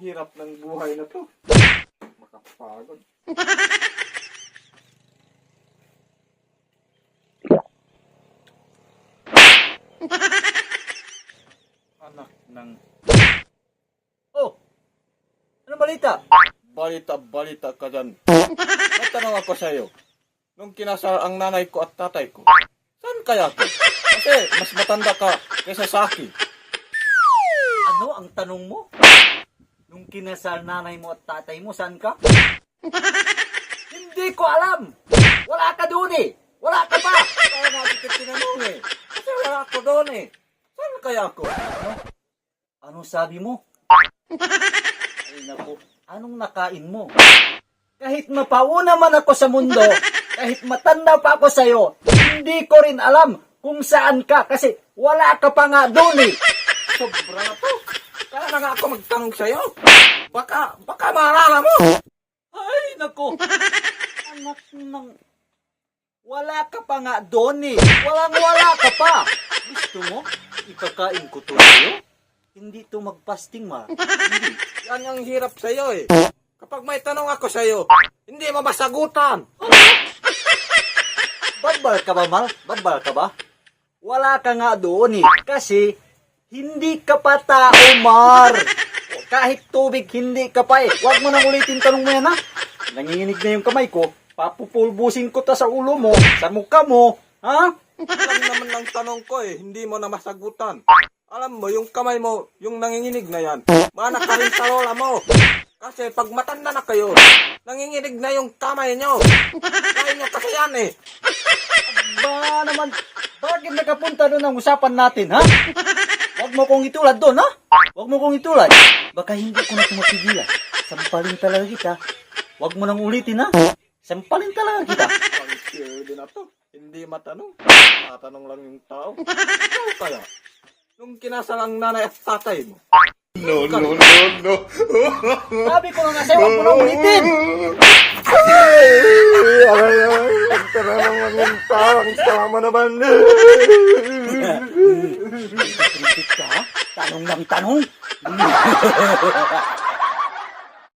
hirap ng buhay na to. Makapagod. Anak ng Oh! Ano balita? balita-balita ka dyan. Natanong ako sa'yo. Nung kinasal ang nanay ko at tatay ko, saan kaya ko? Kasi mas matanda ka kaysa sa akin. Ano ang tanong mo? Nung kinasal nanay mo at tatay mo, saan ka? Hindi ko alam! Wala ka doon eh! Wala ka pa! Kaya nga kita tinanong eh. Kasi wala ako doon eh. Saan kaya ako? Anong sabi mo? Ay naku, anong nakain mo? Kahit mapauna man ako sa mundo, kahit matanda pa ako sa'yo, hindi ko rin alam kung saan ka kasi wala ka pa nga doon eh. Sobra to. Kaya na nga ako magtanong sa'yo. Baka, baka maalala mo. Ay, nako. Anak ng... Wala ka pa nga doon eh. Walang wala ka pa. Gusto mo? Ikakain ko to sa'yo? Hindi to magpasting ma. Hindi. Yan ang hirap sa'yo eh. Kapag may tanong ako sa'yo, hindi mo masagutan. Babal ka ba, Mal? Babal ka ba? Wala ka nga doon eh. Kasi, hindi ka pa tao, Mar. Kahit tubig, hindi ka pa eh. Huwag mo nang ulitin tanong mo yan, ha? Nanginginig na yung kamay ko. Papupulbusin ko ta sa ulo mo, sa mukha mo. Ha? Yan naman ang tanong ko eh, hindi mo na masagutan. Alam mo, yung kamay mo, yung nanginginig na yan, mana ka rin sa lola mo. Kasi pag matanda na kayo, nanginginig na yung kamay nyo. Kaya nyo kasi yan eh. Ba naman, bakit nakapunta doon ang usapan natin, ha? Huwag mo kong itulad doon, ha? Huwag mo kong itulad. Baka hindi ko na tumapigilan. Sampalin talaga kita. Huwag mo nang ulitin, ha? Sampalin talaga kita. Ang sure na to. Hindi matanong. Tatanong lang yung tao. Ikaw kaya? Nung kinasal ang nanay at tatay mo. No, no, no, no. Sabi ko na nga sa'yo, huwag mo nang ulitin. Ay, ay, ay. Ang tara naman yung tao. Ang sama naman. Kritik ka? Tanong lang tanong.